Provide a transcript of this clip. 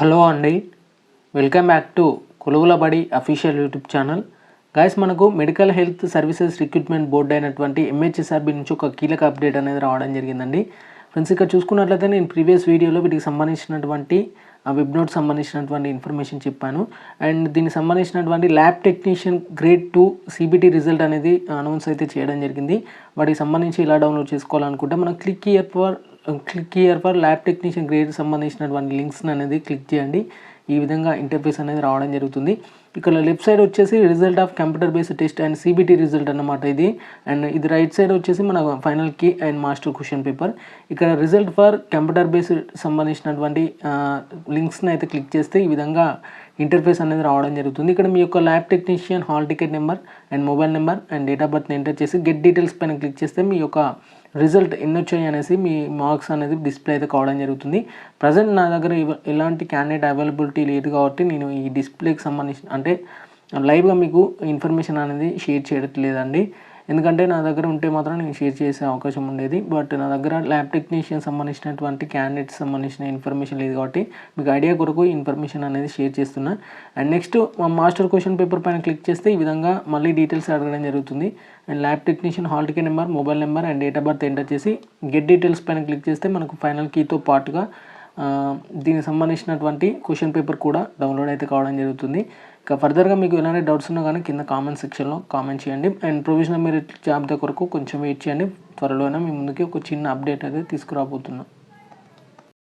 Hello అండి. Welcome back to కొలువుల బడి అఫీషియల్ యూట్యూబ్ ఛానల్. గాయస్ మనకు medical health services recruitment board అయినటువంటి ఎంహెచ్ఎస్ఆర్బి నుంచి ఒక కీలక అప్డేట్ అనేది రావడం జరిగిందండి. ఫ్రెండ్స్ ఇక్కడ చూసుకున్నట్లయితే నేను ప్రీవియస్ వీడియోలో వీటికి సంబంధించినటువంటి వెబ్ నోట్ సంబంధించినటువంటి ఇన్ఫర్మేషన్ చెప్పాను. అండ్ దీనికి సంబంధించినటువంటి lab technician grade two CBT result అనేది అనౌన్స్ అయితే చేయడం జరిగింది. వాటికి సంబంధించి ఇలా డౌన్లోడ్ చేసుకోవాలనుకుంటే మనం click here for click here for lab technician grade సంబంధించినటువంటి లింక్స్ అనేది క్లిక్ చేయండి. ఈ విధంగా ఇంటర్ఫేస్ అనేది రావడం జరుగుతుంది. ఇక్కడ లెఫ్ట్ సైడ్ వచ్చేసి result of computer based test and CBT result అన్నమాట ఇది. అండ్ ఇది రైట్ సైడ్ వచ్చేసి మన final key and master question paper ఇక్కడ రిజల్ట్ ఫర్ కంప్యూటర్ బేస్డ్ సంబంధించినటువంటి లింక్స్ని అయితే క్లిక్ చేస్తే ఈ విధంగా ఇంటర్ఫేస్ అనేది రావడం జరుగుతుంది. ఇక్కడ మీ యొక్క lab technician hall ticket number and mobile number and date of బర్త్ని enter చేసి గెట్ డీటెయిల్స్ పైన క్లిక్ చేస్తే మీ యొక్క రిజల్ట్ ఎన్ని వచ్చాయి అనేసి మీ మార్క్స్ అనేది డిస్ప్లే అయితే కావడం జరుగుతుంది. ప్రజెంట్ నా దగ్గర ఎలాంటి క్యాండిడేట్ అవైలబిలిటీ లేదు కాబట్టి నేను ఈ డిస్ప్లేకి సంబంధించిన అంటే లైవ్గా మీకు ఇన్ఫర్మేషన్ అనేది షేర్ చేయట్లేదండి. ఎందుకంటే నా దగ్గర ఉంటే మాత్రం నేను షేర్ చేసే అవకాశం ఉండేది. బట్ నా దగ్గర ల్యాబ్ టెక్నీషియన్ సంబంధించినటువంటి క్యాండిడేట్స్ సంబంధించిన ఇన్ఫర్మేషన్ లేదు కాబట్టి మీకు ఐడియా కొరకు ఇన్ఫర్మేషన్ అనేది షేర్ చేస్తున్నా. And next master question paper పైన క్లిక్ చేస్తే ఈ విధంగా మళ్ళీ డీటెయిల్స్ అడగడం జరుగుతుంది. And lab technician hall ticket number mobile number and date of birth enter చేసి గెట్ డీటెయిల్స్ పైన క్లిక్ చేస్తే మనకు ఫైనల్ కీతో పాటుగా దీనికి సంబంధించినటువంటి క్వశ్చన్ పేపర్ కూడా డౌన్లోడ్ అయితే కావడం జరుగుతుంది. ఇక ఫర్దర్గా మీకు ఎలాంటి డౌట్స్ ఉన్నా కానీ కింద కామెంట్ సెక్షన్లో కామెంట్ చేయండి. అండ్ ప్రొవిజనల్ మెరిట్ జాబితా కొరకు కొంచెం వెయిట్ చేయండి. త్వరలోనే మీ ముందుకి ఒక చిన్న అప్డేట్ అయితే తీసుకురాబోతున్నాం.